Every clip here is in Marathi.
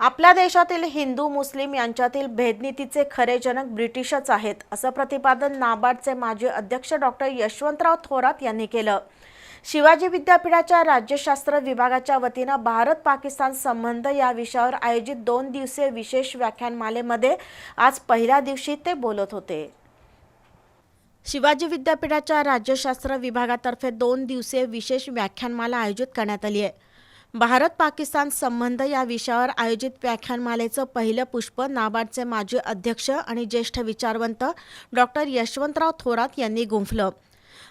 आपल्या देशातील हिंदू मुस्लिम यांच्यातील भेदनीतीचे खरे जनक ब्रिटिशच आहेत असं प्रतिपादन नाबार्डचे माजी अध्यक्ष डॉक्टर यशवंतराव थोरात यांनी केलं. शिवाजी विद्यापीठाच्या राज्यशास्त्र विभागाच्या वतीनं भारत पाकिस्तान संबंध या विषयावर आयोजित दोन दिवसीय विशेष व्याख्यानमालेमध्ये आज पहिल्या दिवशी ते बोलत होते. शिवाजी विद्यापीठाच्या राज्यशास्त्र विभागातर्फे दोन दिवसीय विशेष व्याख्यानमाला आयोजित करण्यात आली आहे. भारत पाकिस्तान संबंध या विषयावर आयोजित व्याख्यानमालेचं पहिलं पुष्प नाबार्डचे माजी अध्यक्ष आणि ज्येष्ठ विचारवंत डॉक्टर यशवंतराव थोरात यांनी गुंफलं.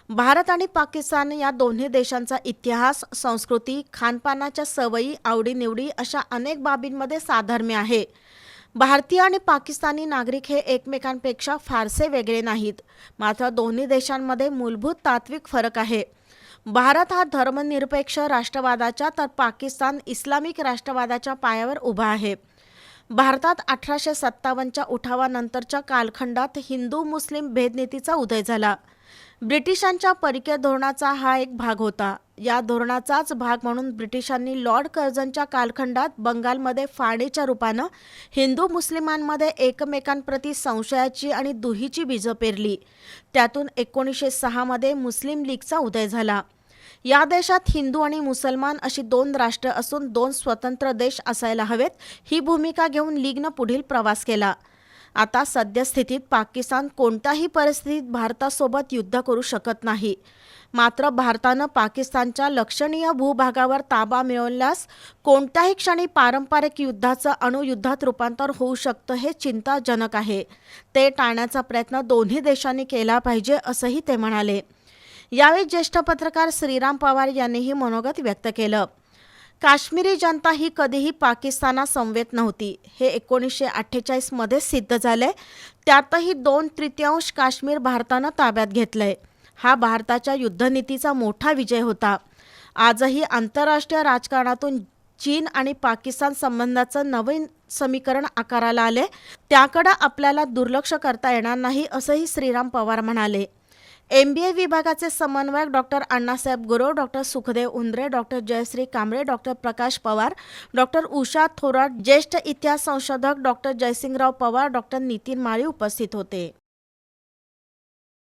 भारत आणि पाकिस्तान या दोन्ही देशांचा इतिहास संस्कृती खानपानाच्या सवयी आवडीनिवडी अशा अनेक बाबींमध्ये साधर्म्य आहे. भारतीय आणि पाकिस्तानी नागरिक हे एकमेकांपेक्षा फारसे वेगळे नाहीत. मात्र दोन्ही देशांमध्ये मूलभूत तात्विक फरक आहे. भारत हा धर्मनिरपेक्ष राष्ट्रवादाच्या तर पाकिस्तान इस्लामिक राष्ट्रवादाच्या पायावर उभा आहे. भारतात अठराशे सत्तावन्नच्या उठावानंतरच्या कालखंडात हिंदू मुस्लिम भेदनीतीचा उदय झाला. ब्रिटिशांच्या परकीय धोरणाचा हा एक भाग होता. या धोरणाचाच भाग म्हणून ब्रिटिशांनी लॉर्ड कर्जनच्या कालखंडात बंगालमध्ये फाळणीच्या रूपानं हिंदू मुस्लिमांमध्ये एकमेकांप्रती संशयाची आणि दुहीची बीजं पेरली. त्यातून एकोणीसशे सहामध्ये मुस्लिम लीगचा उदय झाला. या देशात हिंदू आणि मुसलमान अशी दोन राष्ट्र असून दोन स्वतंत्र देश असायला हवेत ही भूमिका घेऊन लीगनं पुढील प्रवास केला. आता सद्यस्थितीत पाकिस्तान कोणत्याही परिस्थितीत भारतासोबत युद्ध करू शकत नाही. मात्र भारतानं पाकिस्तानच्या लक्षणीय भूभागावर ताबा मिळवल्यास कोणत्याही क्षणी पारंपरिक युद्धाचं अणुयुद्धात रूपांतर होऊ शकतं हे चिंताजनक आहे. ते टाळण्याचा प्रयत्न दोन्ही देशांनी केला पाहिजे असंही ते म्हणाले. यावेळी ज्येष्ठ पत्रकार श्रीराम पवार यांनीही मनोगत व्यक्त केलं. काश्मीरी जनता ही कधीही पाकिस्तानात संवेत नव्हती. हे एकोणीसशे अठ्ठेचाळीसमध्ये सिद्ध झाले त्यातही दोन तृतीयांश काश्मीर भारतानं ताब्यात घेतलंय. हा भारताच्या युद्धनीतीचा मोठा विजय होता. आजही आंतरराष्ट्रीय राजकारणातून चीन आणि पाकिस्तान संबंधाचं नवीन समीकरण आकाराला आले त्याकडं आपल्याला दुर्लक्ष करता येणार नाही असंही श्रीराम पवार म्हणाले. एम बी ए विभागाचे समन्वयक doctor Annasaheb Gurav doctor Sukhdev Undre doctor Jayashree Kamble doctor Prakash Pawar doctor Usha Thorat ज्येष्ठ इतिहास संशोधक डॉक्टर जयसिंगराव पवार डॉक्टर नितीन माळी उपस्थित होते.